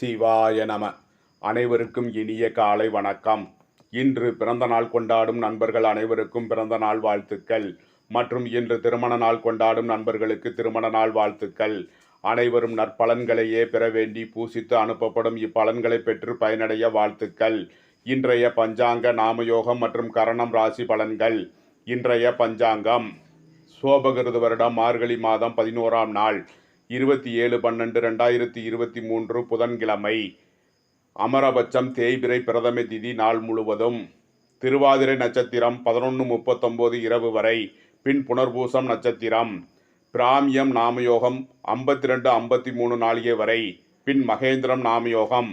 சிவாய நம. அனைவருக்கும் இனிய காலை வணக்கம். இன்று பிறந்த நாள் கொண்டாடும் நண்பர்கள் அனைவருக்கும் பிறந்த நாள் வாழ்த்துக்கள். மற்றும் இன்று திருமண நாள் கொண்டாடும் நண்பர்களுக்கு திருமண நாள் வாழ்த்துக்கள். அனைவரும் நற்பலன்களையே பெற வேண்டி பூசித்து அனுப்பப்படும் இப்பலன்களை பெற்று பயனடைய வாழ்த்துக்கள். இன்றைய பஞ்சாங்க நாமயோகம் மற்றும் கரணம் ராசி பலன்கள். இன்றைய பஞ்சாங்கம். சோபகிருது வருடம் மார்கழி மாதம் பதினோராம் நாள். இருபத்தி ஏழு பன்னெண்டு ரெண்டாயிரத்தி இருபத்தி மூன்று புதன்கிழமை அமரபட்சம் தேய்பிரை பிரதம திதி நாள் முழுவதும் திருவாதிரை நட்சத்திரம் பதினொன்று முப்பத்தொம்போது இரவு வரை பின் புனர்பூசம் நட்சத்திரம் பிராமியம் நாமயோகம் ஐம்பத்தி ரெண்டு ஐம்பத்தி மூணு நாளிகை வரை பின் மகேந்திரம் நாமயோகம்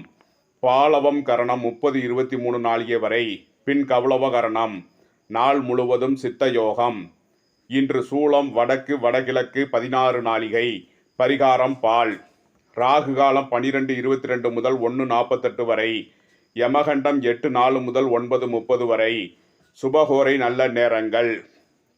பாலவம் கரணம் முப்பது இருபத்தி மூணு நாளிகை வரை பின் கவுளவ கரணம் நாள் முழுவதும் சித்த யோகம். இன்று சூளம் வடக்கு வடகிழக்கு பதினாறு நாளிகை பரிகாரம் பால். ராகு காலம் பனிரெண்டு இருபத்தி ரெண்டு முதல் ஒன்று நாற்பத்தெட்டு வரை. யமகண்டம் எட்டு நாலு முதல் ஒன்பது முப்பது வரை. சுபகோரை நல்ல நேரங்கள்.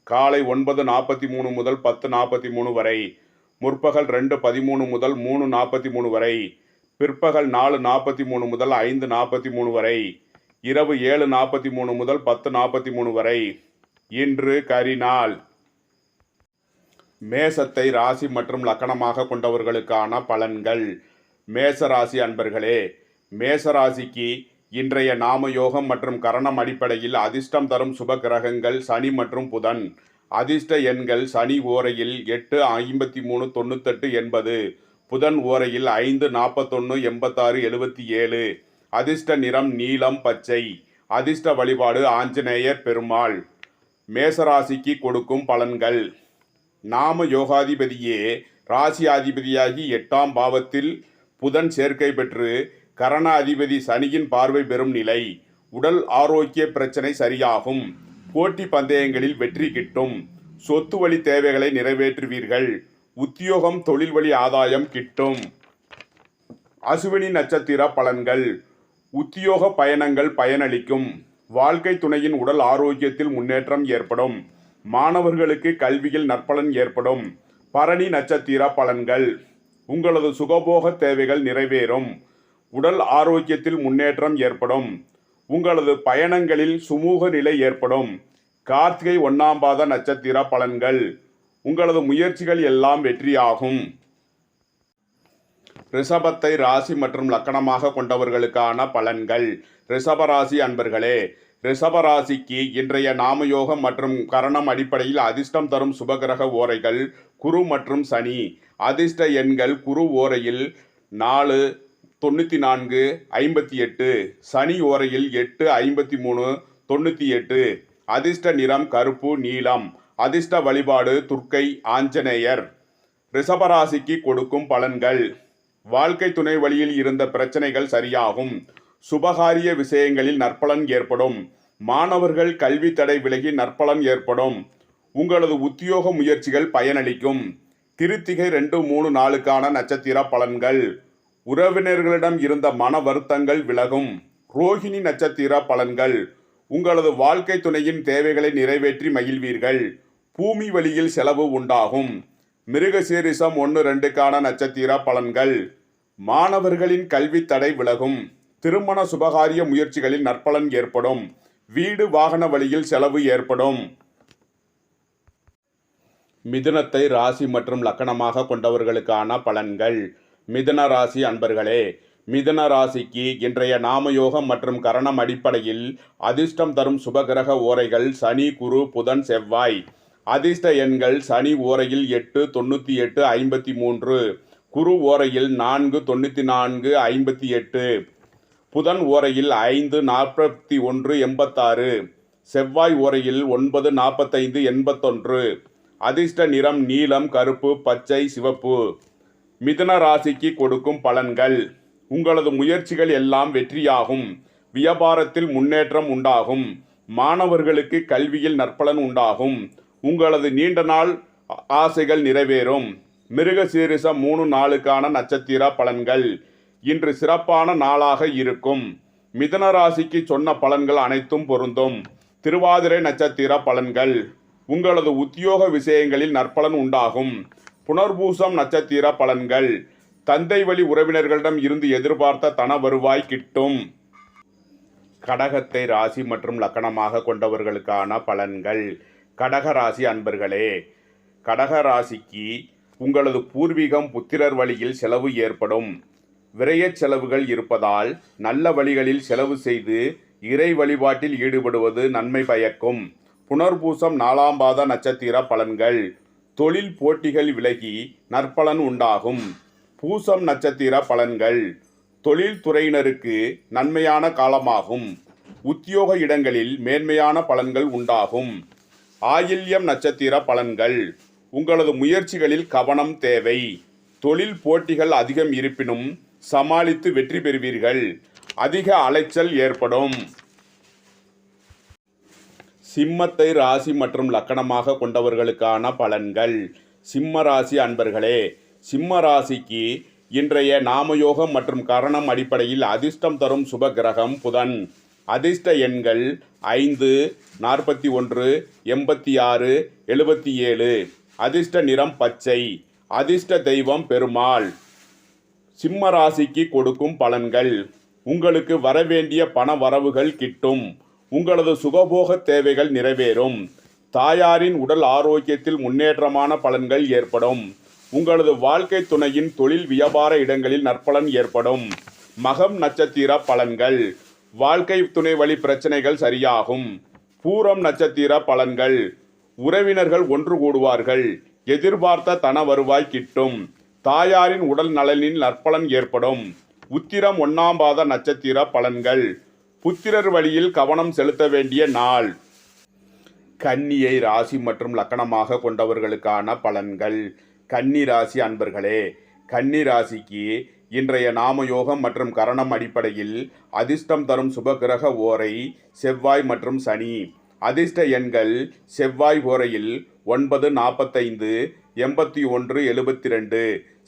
காலை ஒன்பது நாற்பத்தி மூணு முதல் பத்து நாற்பத்தி மூணு வரை. முற்பகல் ரெண்டு பதிமூணு முதல் மூணு நாற்பத்தி மூணு வரை. பிற்பகல் நாலு நாற்பத்தி மூணு முதல் ஐந்து நாற்பத்தி மூணு வரை. இரவு ஏழு நாற்பத்தி மூணு முதல் பத்து நாற்பத்தி மூணு வரை. இன்று கரிநாள். மேசத்தை ராசி மற்றும் லக்கணமாக கொண்டவர்களுக்கான பலன்கள். மேசராசி அன்பர்களே மேசராசிக்கு இன்றைய இன்றைய நாமயோகம் மற்றும் கரணம் அடிப்படையில் அதிர்ஷ்டம் தரும் சுப கிரகங்கள் சனி மற்றும் புதன். அதிர்ஷ்ட எண்கள் சனி ஓரையில் எட்டு ஐம்பத்தி மூணு தொண்ணூத்தெட்டு எண்பது புதன் ஓரையில் ஐந்து நாற்பத்தொன்று எண்பத்தாறு எழுபத்தி ஏழு. அதிர்ஷ்ட நிறம் நீலம் பச்சை. அதிர்ஷ்ட வழிபாடு ஆஞ்சநேயர் பெருமாள். மேசராசிக்கு கொடுக்கும் பலன்கள். நாம யோகாதிபதியே ராசியாதிபதியாகி எட்டாம் பாவத்தில் புதன் சேர்க்கை பெற்று கரண அதிபதி சனியின் பார்வை பெறும் நிலை. உடல் ஆரோக்கிய பிரச்சனை சரியாகும். போட்டி பந்தயங்களில் வெற்றி கிட்டும். சொத்து வழி தேவைகளை நிறைவேற்றுவீர்கள். உத்தியோகம் தொழில் வழி ஆதாயம் கிட்டும். அசுவினி நட்சத்திர பலன்கள். உத்தியோக பயணங்கள் பயனளிக்கும். வாழ்க்கை துணையின் உடல் ஆரோக்கியத்தில் முன்னேற்றம் ஏற்படும். மாணவர்களுக்கு கல்வியில் நற்பலன் ஏற்படும். பரணி நட்சத்திர பலன்கள். உங்களது சுகபோக தேவைகள் நிறைவேறும். உடல் ஆரோக்கியத்தில் முன்னேற்றம் ஏற்படும். உங்களது பயணங்களில் சுமூக நிலை ஏற்படும். கார்த்திகை ஒன்னாம் பாத நட்சத்திர பலன்கள். உங்களது முயற்சிகள் எல்லாம் வெற்றியாகும். ரிஷபத்தை ராசி மற்றும் லக்கணமாக கொண்டவர்களுக்கான பலன்கள். ரிஷபராசி அன்பர்களே ரிஷபராசிக்கு இன்றைய நாமயோகம் மற்றும் கரணம் அடிப்படையில் அதிர்ஷ்டம் தரும் சுபகிரக ஓரைகள் குரு மற்றும் சனி. அதிர்ஷ்ட எண்கள் குரு ஓரையில் நாலு தொண்ணூற்றி நான்கு ஐம்பத்தி எட்டு. சனி ஓரையில் எட்டு ஐம்பத்தி மூணு தொண்ணூற்றி எட்டு. அதிர்ஷ்ட நிறம் கருப்பு நீலம். அதிர்ஷ்ட வழிபாடு துர்க்கை ஆஞ்சநேயர். ரிஷபராசிக்கு கொடுக்கும் பலன்கள். வாழ்க்கை துணை வழியில் இருந்த பிரச்சனைகள் சரியாகும். சுபகாரிய விஷயங்களில் நற்பலன் ஏற்படும். மாணவர்கள் கல்வி தடை விலகி நற்பலன் ஏற்படும். உங்களது உத்தியோக முயற்சிகள் பயனளிக்கும். திருத்திகை ரெண்டு மூணு நாளுக்கான நட்சத்திர பலன்கள். உறவினர்களிடம் இருந்த மன வருத்தங்கள் விலகும். ரோஹிணி நட்சத்திர பலன்கள். உங்களது வாழ்க்கை துணையின் தேவைகளை நிறைவேற்றி மகிழ்வீர்கள். பூமி வழியில் செலவு உண்டாகும். மிருகசீரிசம் ஒன்று ரெண்டுக்கான நட்சத்திர பலன்கள். மாணவர்களின் கல்வி தடை விலகும். திருமண சுபகாரிய முயற்சிகளில் நற்பலன் ஏற்படும். வீடு வாகன வழியில் செலவு ஏற்படும். மிதுனத்தை ராசி மற்றும் லக்கணமாக கொண்டவர்களுக்கான பலன்கள். மிதுன ராசி அன்பர்களே மிதுன ராசிக்கு இன்றைய நாமயோகம் மற்றும் கரணம் அடிப்படையில் அதிர்ஷ்டம் தரும் சுபகிரக ஓரைகள் சனி குரு புதன் செவ்வாய். அதிர்ஷ்ட எண்கள் சனி ஓரையில் எட்டு தொண்ணூற்றி எட்டு ஐம்பத்தி மூன்று. குரு ஓரையில் நான்கு தொண்ணூற்றி நான்கு ஐம்பத்தி எட்டு. புதன் ஓரையில் ஐந்து நாற்பத்தி ஒன்று எண்பத்தாறு. செவ்வாய் ஓரையில் ஒன்பது நாற்பத்தைந்து எண்பத்தொன்று. அதிர்ஷ்ட நிறம் நீலம் கருப்பு பச்சை சிவப்பு. மிதன ராசிக்கு கொடுக்கும் பலன்கள். உங்களது முயற்சிகள் எல்லாம் வெற்றியாகும். வியாபாரத்தில் முன்னேற்றம் உண்டாகும். மாணவர்களுக்கு கல்வியில் நற்பலன் உண்டாகும். உங்களது நீண்ட நாள் ஆசைகள் நிறைவேறும். மிருக சீரிச மூணு நாளுக்கான நட்சத்திர பலன்கள். இன்று சிறப்பான நாளாக இருக்கும். மிதன ராசிக்கு சொன்ன பலன்கள் அனைத்தும் பொருந்தும். திருவாதிரை நட்சத்திர பலன்கள். உங்களது உத்தியோக விஷயங்களில் நற்பலன் உண்டாகும். புனர்பூசம் நட்சத்திர பலன்கள். தந்தை வழி உறவினர்களிடம் இருந்து எதிர்பார்த்த தன வருவாய் கிட்டும். கடகத்தை ராசி மற்றும் லக்கணமாக கொண்டவர்களுக்கான பலன்கள். கடக ராசி அன்பர்களே கடக ராசிக்கு உங்களது பூர்வீகம் புத்திரர் வழியில் செலவு ஏற்படும். விரயச் செலவுகள் இருப்பதால் நல்ல வழிகளில் செலவு செய்து இறை வழிபாட்டில் ஈடுபடுவது நன்மை பயக்கும். புனர்பூசம் நாலாம் பாத நட்சத்திர பலன்கள். தொழில் போட்டிகள் விலகி நற்பலன் உண்டாகும். பூசம் நட்சத்திர பலன்கள். தொழில்துறையினருக்கு நன்மையான காலமாகும். உத்தியோக இடங்களில் மேன்மையான பலன்கள் உண்டாகும். ஆயில்யம் நட்சத்திர பலன்கள். உங்களது முயற்சிகளில் கவனம் தேவை. தொழில் போட்டிகள் அதிகம் இருப்பினும் சமாளித்து வெற்றி பெறுவீர்கள். அதிக அலைச்சல் ஏற்படும். சிம்மத்தை ராசி மற்றும் லக்கணமாக கொண்டவர்களுக்கான பலன்கள். சிம்ம ராசி அன்பர்களே சிம்ம ராசிக்கு இன்றைய நாமயோகம் மற்றும் கரணம் அடிப்படையில் அதிர்ஷ்டம் தரும் சுப கிரகம் புதன். அதிர்ஷ்ட எண்கள் ஐந்து நாற்பத்தி ஒன்று எண்பத்தி ஆறு எழுபத்தி ஏழு. அதிர்ஷ்ட நிறம் பச்சை. அதிர்ஷ்ட தெய்வம் பெருமாள். சிம்ம ராசிக்கு கொடுக்கும் பலன்கள். உங்களுக்கு வரவேண்டிய பண வரவுகள் கிட்டும். உங்களது சுகபோக தேவைகள் நிறைவேறும். தாயாரின் உடல் ஆரோக்கியத்தில் முன்னேற்றமான பலன்கள் ஏற்படும். உங்களது வாழ்க்கை துணையின் தொழில் வியாபார இடங்களில் நற்பலன் ஏற்படும். மகம் நட்சத்திர பலன்கள். வாழ்க்கை துணை வழி பிரச்சனைகள் சரியாகும். பூரம் நட்சத்திர பலன்கள். உறவினர்கள் ஒன்று கூடுவார்கள். எதிர்பார்த்த தன வருவாய் கிட்டும். தாயாரின் உடல் நலனில் நற்பலன் ஏற்படும். உத்திரம் ஒன்னாம் பாத நட்சத்திர பலன்கள். புத்திரர் வழியில் கவனம் செலுத்த வேண்டிய நாள். கன்னியை ராசி மற்றும் லக்கணமாக கொண்டவர்களுக்கான பலன்கள். கன்னி ராசி அன்பர்களே கன்னி ராசிக்கு இன்றைய நாமயோகம் மற்றும் கரணம் அடிப்படையில் அதிர்ஷ்டம் தரும் சுபகிரக ஓரை செவ்வாய் மற்றும் சனி. அதிர்ஷ்ட எண்கள் செவ்வாய் ஓரையில் ஒன்பது நாற்பத்தைந்து எண்பத்தி ஒன்று எழுபத்தி ரெண்டு.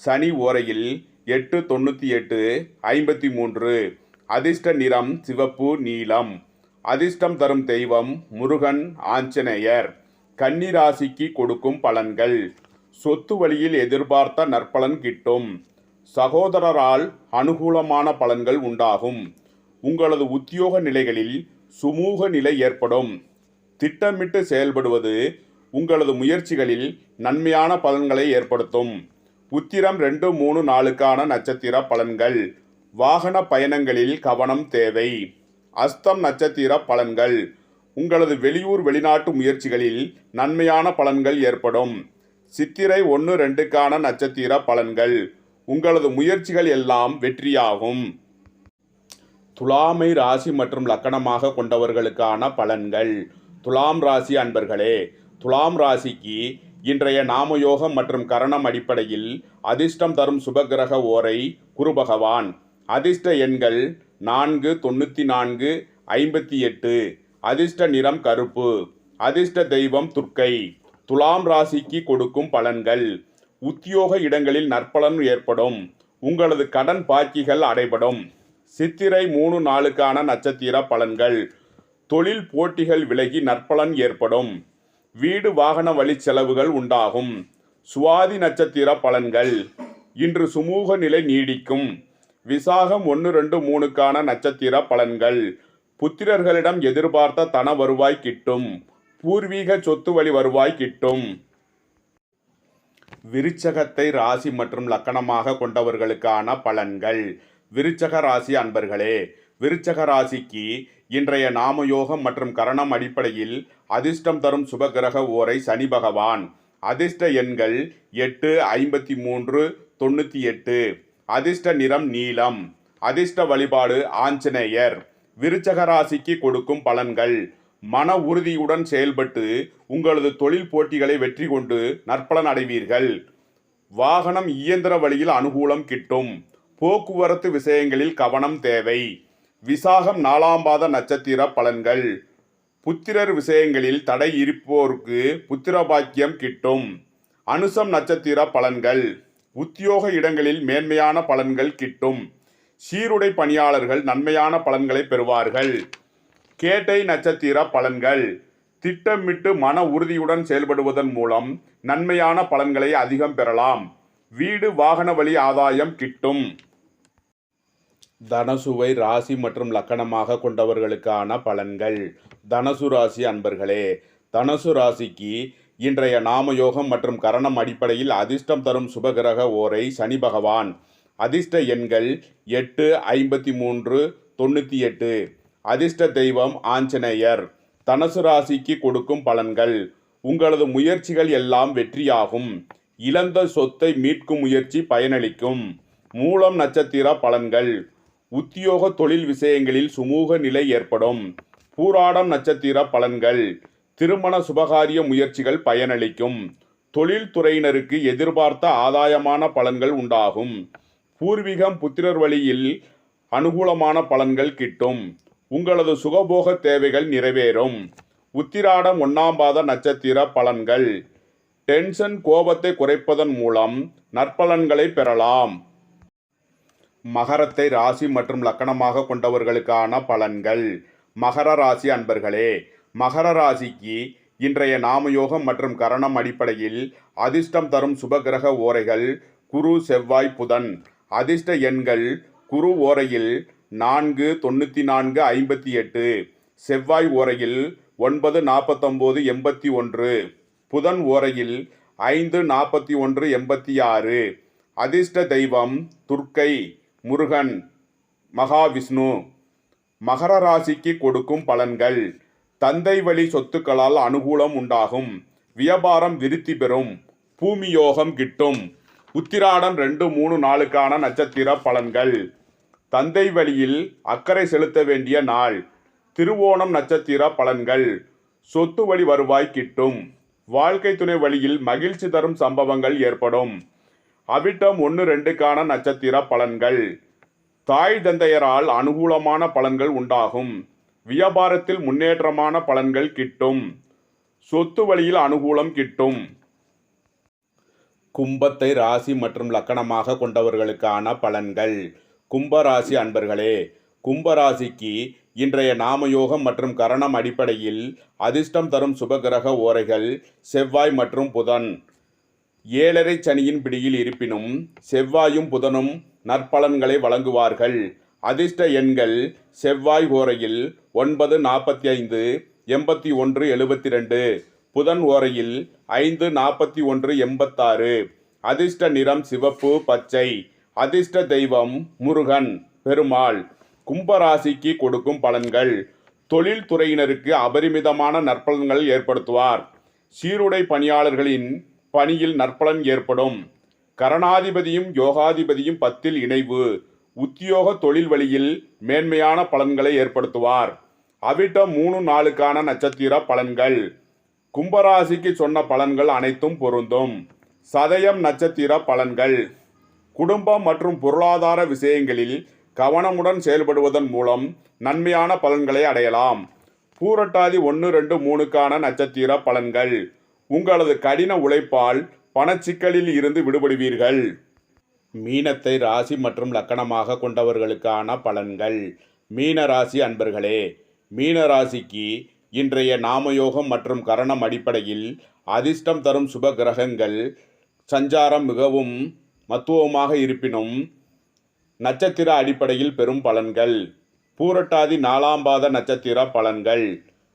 சனி ஓரையில் எட்டு தொண்ணூற்றி எட்டு ஐம்பத்தி மூன்று அதிர்ஷ்ட நிறம் சிவப்பு நீலம். அதிர்ஷ்டம் தரும் தெய்வம் முருகன் ஆஞ்சநேயர். கன்னிராசிக்கு கொடுக்கும் பலன்கள். சொத்து வழியில் எதிர்பார்த்த நற்பலன் கிட்டும். சகோதரரால் அனுகூலமான பலன்கள் உண்டாகும். உங்களது உத்தியோக நிலைகளில் சுமூக நிலை ஏற்படும். திட்டமிட்டு செயல்படுவது உங்களது முயற்சிகளில் நன்மையான பலன்களை ஏற்படுத்தும். உத்திரம் ரெண்டு மூணு நாளுக்கான நட்சத்திர பலன்கள். வாகன பயணங்களில் கவனம் தேவை. அஸ்தம் நட்சத்திர பலன்கள். உங்களது வெளியூர் வெளிநாட்டு முயற்சிகளில் நன்மையான பலன்கள் ஏற்படும். சித்திரை ஒன்று ரெண்டுக்கான நட்சத்திர பலன்கள். உங்களது முயற்சிகள் எல்லாம் வெற்றியாகும். துலாமை ராசி மற்றும் லக்கணமாக கொண்டவர்களுக்கான பலன்கள். துலாம் ராசி அன்பர்களே துலாம் ராசிக்கு இன்றைய நாமயோகம் மற்றும் கரணம் அடிப்படையில் அதிர்ஷ்டம் தரும் சுபகிரக ஓரை குரு பகவான். அதிர்ஷ்ட எண்கள் நான்கு தொண்ணூற்றி நான்கு ஐம்பத்தி எட்டு. அதிர்ஷ்ட நிறம் கருப்பு. அதிர்ஷ்ட தெய்வம் துர்க்கை. துலாம் ராசிக்கு கொடுக்கும் பலன்கள். உத்தியோக இடங்களில் நற்பலன் ஏற்படும். உங்களது கடன் பாக்கிகள் அடைபடும். சித்திரை மூணு நாளுக்கான நட்சத்திர பலன்கள். தொழில் போட்டிகள் விலகி நற்பலன் ஏற்படும். வீடு வாகன வழி செலவுகள் உண்டாகும். சுவாதி நட்சத்திர பலன்கள். இன்று சுமூக நிலை நீடிக்கும். விசாகம் ஒன்று ரெண்டு மூணுக்கான நட்சத்திர பலன்கள். புத்திரர்களிடம் எதிர்பார்த்த தன வருவாய் கிட்டும். பூர்வீக சொத்து வழி வருவாய் கிட்டும். விருச்சகத்தை ராசி மற்றும் லக்கணமாக கொண்டவர்களுக்கான பலன்கள். விருச்சக ராசி அன்பர்களே விருச்சக ராசிக்கு இன்றைய நாமயோகம் மற்றும் கரணம் அடிப்படையில் அதிர்ஷ்டம் தரும் சுபகிரக ஓரை சனி பகவான். அதிர்ஷ்ட எண்கள் எட்டு ஐம்பத்தி மூன்று தொண்ணூற்றி எட்டு. அதிர்ஷ்ட நிறம் நீலம். அதிர்ஷ்ட வழிபாடு ஆஞ்சநேயர். விருச்சக ராசிக்கு கொடுக்கும் பலன்கள். மன உறுதியுடன் செயல்பட்டு உங்களது தொழில் போட்டிகளை வெற்றி கொண்டு நற்பலன் அடைவீர்கள். வாகனம் இயந்திர வழியில் அனுகூலம் கிட்டும். போக்குவரத்து விஷயங்களில் கவனம் தேவை. விசாகம் நாலாம் பாத நட்சத்திர பலன்கள். புத்திரர் விஷயங்களில் தடை இருப்போருக்கு புத்திர பாக்கியம் கிட்டும். அனுசம் நட்சத்திர பலன்கள். உத்தியோக இடங்களில் மேன்மையான பலன்கள் கிட்டும். சீருடை பணியாளர்கள் நன்மையான பலன்களை பெறுவார்கள். கேட்டை நட்சத்திர பலன்கள். திட்டமிட்டு மன உறுதியுடன் செயல்படுவதன் மூலம் நன்மையான பலன்களை அதிகம் பெறலாம். வீடு வாகன வழி ஆதாயம் கிட்டும். தனசுவை ராசி மற்றும் லக்கணமாக கொண்டவர்களுக்கான பலன்கள். தனசு ராசி அன்பர்களே தனசு ராசிக்கு இன்றைய நாமயோகம் மற்றும் கரணம் அடிப்படையில் அதிர்ஷ்டம் தரும் சுபகிரக ஓரை சனி பகவான். அதிர்ஷ்ட எண்கள் எட்டு ஐம்பத்தி மூன்று தொண்ணூற்றி எட்டு அதிர்ஷ்ட தெய்வம் ஆஞ்சநேயர். தனசு ராசிக்கு கொடுக்கும் பலன்கள். உங்களது முயற்சிகள் எல்லாம் வெற்றியாகும். இழந்த சொத்தை மீட்கும் முயற்சி பயனளிக்கும். மூலம் நட்சத்திர பலன்கள். உத்தியோக தொழில் விஷயங்களில் சுமூக நிலை ஏற்படும். பூராடம் நட்சத்திர பலன்கள். திருமண சுபகாரிய முயற்சிகள் பயனளிக்கும். தொழில்துறையினருக்கு எதிர்பார்த்த ஆதாயமான பலன்கள் உண்டாகும். பூர்வீகம் புத்திரர் வழியில் அனுகூலமான பலன்கள் கிட்டும். உங்களது சுகபோக தேவைகள் நிறைவேறும். உத்திராடம் ஒன்றாம் பாத நட்சத்திர பலன்கள். டென்ஷன் கோபத்தை குறைப்பதன் மூலம் நற்பலன்களை பெறலாம். மகரத்தை ராசி மற்றும் லக்கணமாக கொண்டவர்களுக்கான பலன்கள். மகர ராசி அன்பர்களே மகர ராசிக்கு இன்றைய நாமயோகம் மற்றும் கரணம் அடிப்படையில் அதிர்ஷ்டம் தரும் சுபகிரக ஓரைகள் குரு செவ்வாய் புதன். அதிர்ஷ்ட எண்கள் குரு ஓரையில் நான்கு தொண்ணூற்றி நான்கு ஐம்பத்தி எட்டு. செவ்வாய் ஓரையில் ஒன்பது நாற்பத்தொம்போது எண்பத்தி ஒன்று. புதன் ஓரையில் ஐந்து நாற்பத்தி ஒன்று எண்பத்தி ஆறு. அதிர்ஷ்ட தெய்வம் துர்க்கை. முருகன் மகாவிஷ்ணு மகர ராசிக்கு கொடுக்கும் பலன்கள். தந்தை வழி சொத்துக்களால் அனுகூலம் உண்டாகும். வியாபாரம் விருத்தி பெறும். பூமி யோகம் கிட்டும். உத்திராடம் ரெண்டு மூணு நாளுக்கான நட்சத்திர பலன்கள். தந்தை வழியில் அக்கறை செலுத்த வேண்டிய நாள். திருவோணம் நட்சத்திர பலன்கள். சொத்து வழி வருவாய் கிட்டும். வாழ்க்கை துணை வழியில் மகிழ்ச்சி தரும் சம்பவங்கள் ஏற்படும். அவிட்டம் ஒன்று ரெண்டுக்கான நட்சத்திர பலன்கள். தாய் தந்தையரால் அனுகூலமான பலன்கள் உண்டாகும். வியாபாரத்தில் முன்னேற்றமான பலன்கள் கிட்டும். சொத்து வழியில் அனுகூலம் கிட்டும். கும்பத்தை ராசி மற்றும் லக்கணமாக கொண்டவர்களுக்கான பலன்கள். கும்பராசி அன்பர்களே கும்பராசிக்கு இன்றைய நாமயோகம் மற்றும் கரணம் அடிப்படையில் அதிர்ஷ்டம் தரும் சுபகிரக ஓரைகள் செவ்வாய் மற்றும் புதன். ஏழரை சனியின் பிடியில் இருப்பினும் செவ்வாயும் புதனும் நற்பலன்களை வழங்குவார்கள். அதிர்ஷ்ட எண்கள் செவ்வாய் ஓரையில் ஒன்பது நாற்பத்தி ஐந்து எண்பத்தி ஒன்று எழுபத்தி ரெண்டு புதன் ஓரையில் ஐந்து நாற்பத்தி ஒன்று எண்பத்தாறு. அதிர்ஷ்ட நிறம் சிவப்பு பச்சை அதிர்ஷ்ட தெய்வம் முருகன் பெருமாள். கும்பராசிக்கு கொடுக்கும் பலன்கள் தொழில்துறையினருக்கு அபரிமிதமான நற்பலன்கள் ஏற்படுத்துவார். சீருடை பணியாளர்களின் பணியில் நற்பலன் ஏற்படும். கரணாதிபதியும் யோகாதிபதியும் பத்தில் இணைவு. உத்தியோக தொழில் வழியில் மேன்மையான பலன்களை ஏற்படுத்துவார். அவிட்டம் மூணு நாளுக்கான நட்சத்திர பலன்கள். கும்பராசிக்கு சொன்ன பலன்கள் அனைத்தும் பொருந்தும். சதயம் நட்சத்திர பலன்கள். குடும்பம் மற்றும் பொருளாதார விஷயங்களில் கவனமுடன் செயல்படுவதன் மூலம் நன்மையான பலன்களை அடையலாம். பூரட்டாதி ஒன்று ரெண்டு மூணுக்கான நட்சத்திர பலன்கள். உங்களது கடின உழைப்பால் பணச்சிக்கலில் இருந்து விடுபடுவீர்கள். மீனத்தை ராசி மற்றும் லக்கணமாக கொண்டவர்களுக்கான பலன்கள். மீன ராசி அன்பர்களே மீன ராசிக்கு இன்றைய நாமயோகம் மற்றும் கரணம் அடிப்படையில் அதிர்ஷ்டம் தரும் சுப கிரகங்கள் சஞ்சாரம் மிகவும் மத்துவமாக இருப்பினும் நட்சத்திர அடிப்படையில் பெறும் பலன்கள். பூரட்டாதி நாலாம் பாத நட்சத்திர பலன்கள்.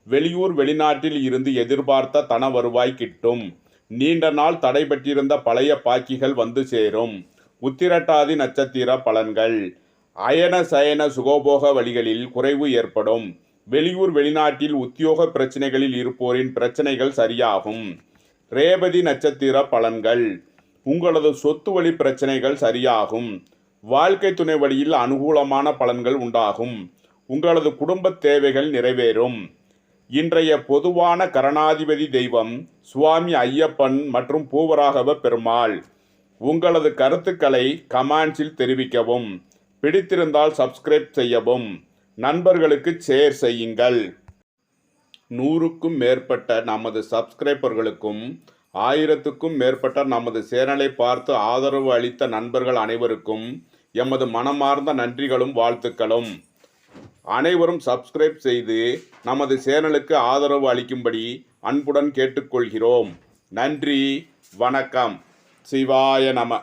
வெளியூர் வெளிநாட்டில் இருந்து எதிர்பார்த்த தன வருவாய் கிட்டும். நீண்ட நாள் தடைபட்டிருந்த பழைய பாக்கிகள் வந்து சேரும். உத்திரட்டாதி நட்சத்திர பலன்கள். அயன சயன சுகோபோக வழிகளில் குறைவு ஏற்படும். வெளியூர் வெளிநாட்டில் உத்தியோக பிரச்சனைகளில் இருப்போரின் பிரச்சனைகள் சரியாகும். ரேபதி நட்சத்திர பலன்கள். உங்களது சொத்து வழி பிரச்சனைகள் சரியாகும். வாழ்க்கை துணை வழியில் அனுகூலமான பலன்கள் உண்டாகும். உங்களது குடும்ப தேவைகள் நிறைவேறும். இன்றைய பொதுவான கரணாதிபதி தெய்வம் சுவாமி ஐயப்பன் மற்றும் பூவராகவ பெருமாள் உங்களது கருத்துக்களை கமெண்ட்ஸில் தெரிவிக்கவும் பிடித்திருந்தால் சப்ஸ்கிரைப் செய்யவும் நண்பர்களுக்கு ஷேர் செய்யுங்கள். நூறுக்கும் மேற்பட்ட நமது சப்ஸ்கிரைபர்களுக்கும் ஆயிரத்துக்கும் மேற்பட்ட நமது சேனலை பார்த்து ஆதரவு அளித்த நண்பர்கள் அனைவருக்கும் எமது மனமார்ந்த நன்றிகளும் வாழ்த்துக்களும். அனைவரும் சப்ஸ்கிரைப் செய்து நமது சேனலுக்கு ஆதரவு அளிக்கும்படி அன்புடன் கேட்டுக்கொள்கிறோம். நன்றி வணக்கம். சிவாய நம.